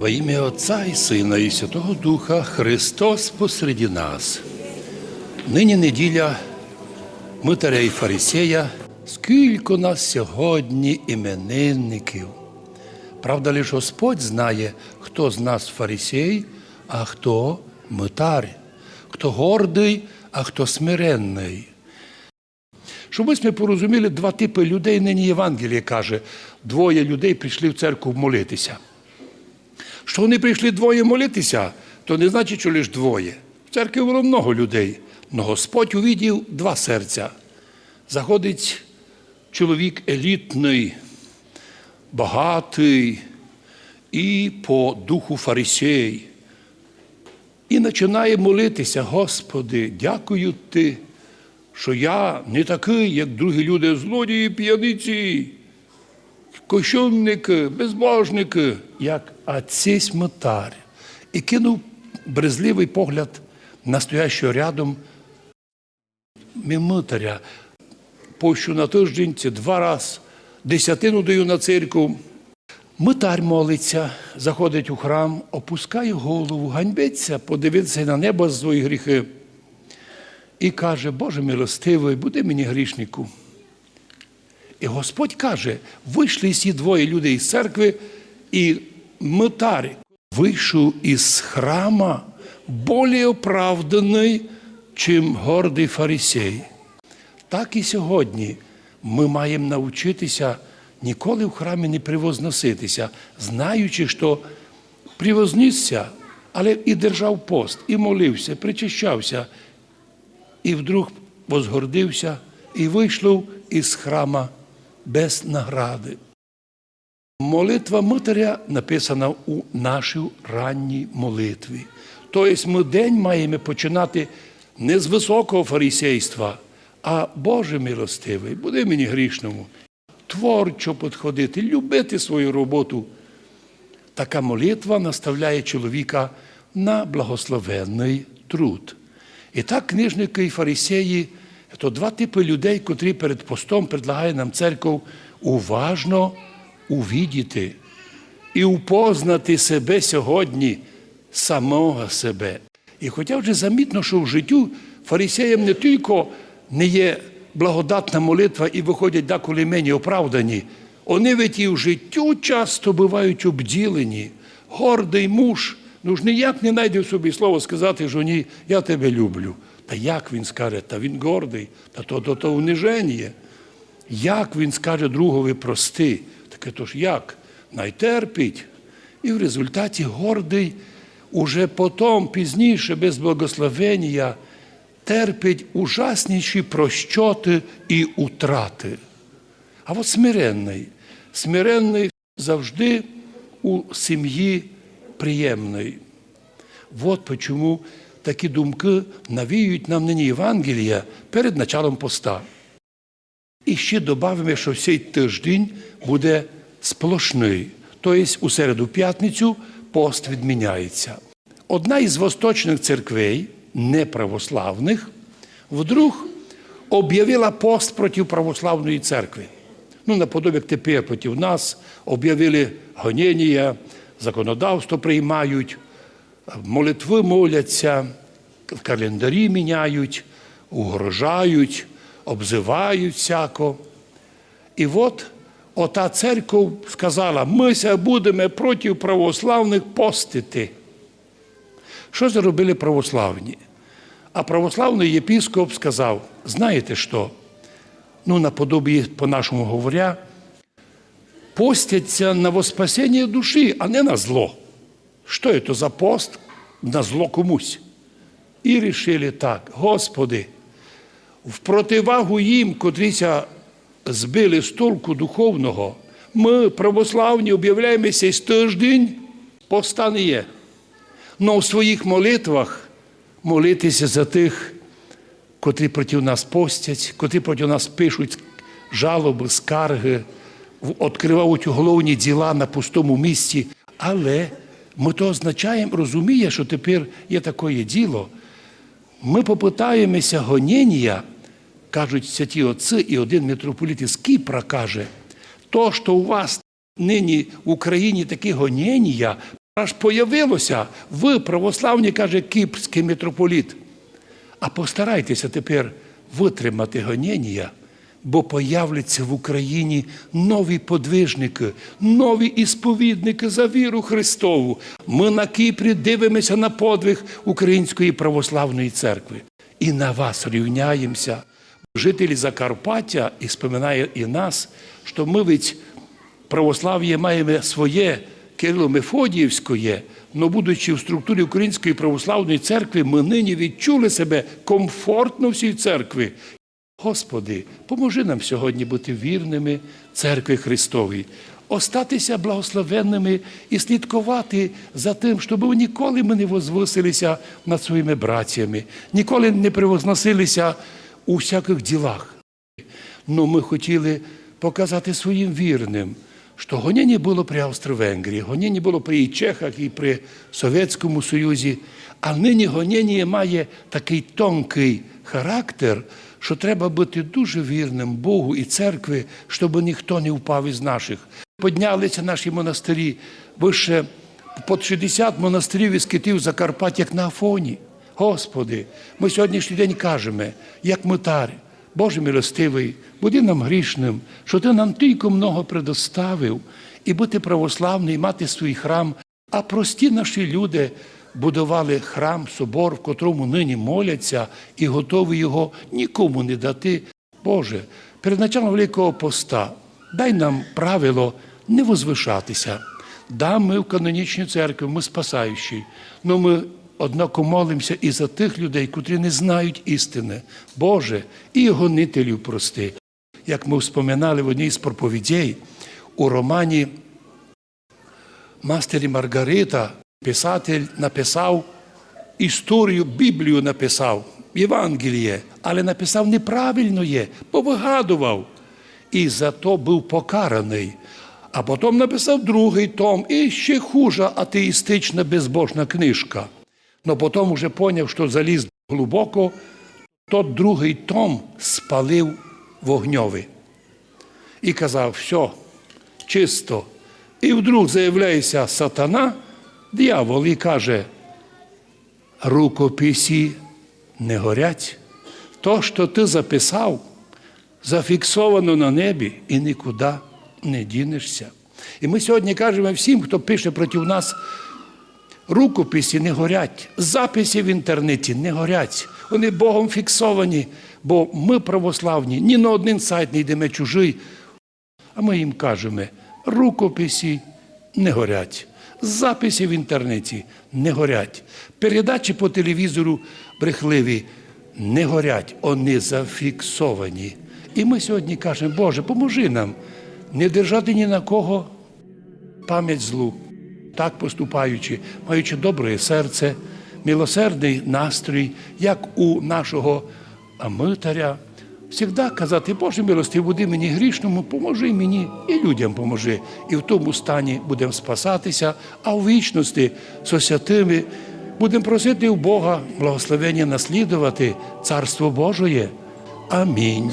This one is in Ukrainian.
Во ім'я Отця і Сина і Святого Духа Христос посереді нас. Нині неділя Митаря і Фарисея. Скільки нас сьогодні іменинників. Правда, лише Господь знає, хто з нас фарисей, а хто митар, хто гордий, а хто смиренний. Щоб ми порозуміли два типи людей, нині Євангеліє каже, двоє людей прийшли в церкву молитися. Що вони прийшли двоє молитися, то не значить, що лише двоє. В церкві було много людей, але Господь увидів два серця. Заходить чоловік елітний, багатий і по духу фарисей. І починає молитися, Господи, дякую Ти, що я не такий, як другі люди, злодії, п'яниці, кощунники, безбожники, як отець Митар. І кинув брезливий погляд на стоящого рядом митаря. Пощу на тиждень це два рази, десятину даю на церкву. Митар молиться, заходить у храм, опускає голову, ганьбиться, подивиться на небо за свої гріхи. І каже, Боже милостивий, буди мені грішнику. І Господь каже: вийшли всі двоє людей з церкви, і митар вийшов із храма більш оправданий, чим гордий фарисей. Так і сьогодні ми маємо навчитися ніколи в храмі не привозноситися, знаючи, що привознісся, але і держав пост, і молився, причащався, і вдруг возгордився і вийшов із храма без награди. Молитва Митаря написана у нашій ранній молитві. Тобто ми день маємо починати не з високого фарисейства, а Боже милостивий, буде мені грішному, творчо підходити, любити свою роботу. Така молитва наставляє чоловіка на благословенний труд. І так книжники і фарисеї то два типи людей, котрі перед постом предлагає нам церков уважно увідіти і упознати себе сьогодні, самого себе. І хоча вже замітно, що в життю фарисеям не тільки не є благодатна молитва і виходять деколи мені оправдані, вони ведь і в життю часто бувають обділені. Гордий муж, ну ж ніяк не знайде в собі слово сказати жоні, я тебе люблю. Та як він скаже, та він гордий, та то то, то униження. Як він скаже другові прости? Таке то ж як? Найтерпить. І в результаті гордий уже потім, пізніше, без благословення, терпить ужасніші прощоти і утрати. А от смиренний, смиренний завжди у сім'ї приємний. От чому такі думки навіюють нам нині Євангелія перед началом поста. І ще додамо, що цей тиждень буде сплошний. Тобто у середу п'ятницю пост відміняється. Одна із восточних церквей, неправославних, вдруг об'явила пост проти православної церкви. Ну, наподобі тепер проти нас об'явили гонення, законодавство приймають, молитви моляться, календарі міняють, угрожають, обзивають всяко. І от ота церква сказала, мися будемо проти православних постити. Що зробили православні? А православний єпіскоп сказав, знаєте що? Ну, наподобі, по-нашому говоря, постяться на воспасення душі, а не на зло. Що це за пост на зло комусь? І рішили так, Господи, в противагу їм, котріся збили з толку духовного, ми, православні, об'являємося з тиждень, поста не. Но у своїх молитвах молитися за тих, котрі проти нас постять, котрі проти нас пишуть жалоби, скарги, відкривають уголовні діла на пустому місці. Але ми то означаємо, розуміє, що тепер є таке діло. Ми попитаємося гонення, кажуть святі отці, і один митрополіт із Кіпра каже, то, що у вас нині в Україні такі гонення, аж появилося, ви православні, каже кіпрський митрополіт. А постарайтеся тепер витримати гоніння, бо появляться в Україні нові подвижники, нові ісповідники за віру Христову. Ми на Кіпрі дивимося на подвиг Української православної церкви. І на вас рівняємося. Жителі Закарпаття і споминає і нас, що ми ведь православ'я маємо своє Кирило Мефодіївське, але будучи в структурі Української православної церкви, ми нині відчули себе комфортно в цій церкві. Господи, поможи нам сьогодні бути вірними церкві Христовій, остатися благословенними і слідкувати за тим, щоб ніколи ми не возвисилися над своїми братцями, ніколи не превозносилися у всяких ділах. Но ми хотіли показати своїм вірним, що гоніння було при Австро-Венгрії, гоніння було при Чехах і при Совєтському Союзі, а нині гоніння має такий тонкий характер, що треба бути дуже вірним Богу і церкві, щоб ніхто не впав із наших. Піднялися наші монастирі, вище по 60 монастирів і скитів Закарпаття, як на Афоні. Господи, ми сьогоднішній день кажемо, як митар, Боже милостивий, буди нам грішним, що Ти нам тільки много предоставив, і бути православний, мати свій храм, а прості наші люди будували храм, собор, в котрому нині моляться, і готові його нікому не дати. Боже, перед началом Великого поста дай нам правило не возвишатися. Да, ми в канонічній церкві, ми спасаючі, але ми однако молимося і за тих людей, котрі не знають істини. Боже, і гонителів прости. Як ми вспоминали в одній з проповідей у романі Мастері Маргарита, писатель написав історію, Біблію написав, Євангеліє, але написав неправильно є, повигадував. І за то був покараний. А потім написав другий том, і ще хуже атеїстична безбожна книжка. Но потім вже поняв, що заліз глибоко, тот другий том спалив вогньовий. І казав, все, чисто. І вдруг заявляється сатана, диявол, і каже, рукописі не горять. То, що ти записав, зафіксовано на небі і нікуди не дінешся. І ми сьогодні кажемо всім, хто пише проти нас, рукописи не горять, записи в інтернеті не горять. Вони Богом фіксовані, бо ми православні, ні на один сайт не йдемо чужий. А ми їм кажемо, рукописи не горять, записи в інтернеті не горять, передачі по телевізору брехливі не горять, вони зафіксовані. І ми сьогодні кажемо, Боже, поможи нам не держати ні на кого пам'ять злу, так поступаючи, маючи добре серце, милосердний настрій, як у нашого митаря. Всігда казати, Боже милости, буди мені грішному, поможи мені і людям поможи. І в тому стані будемо спасатися, а в вічності со святими будемо просити у Бога благословення наслідувати Царство Божоє. Амінь.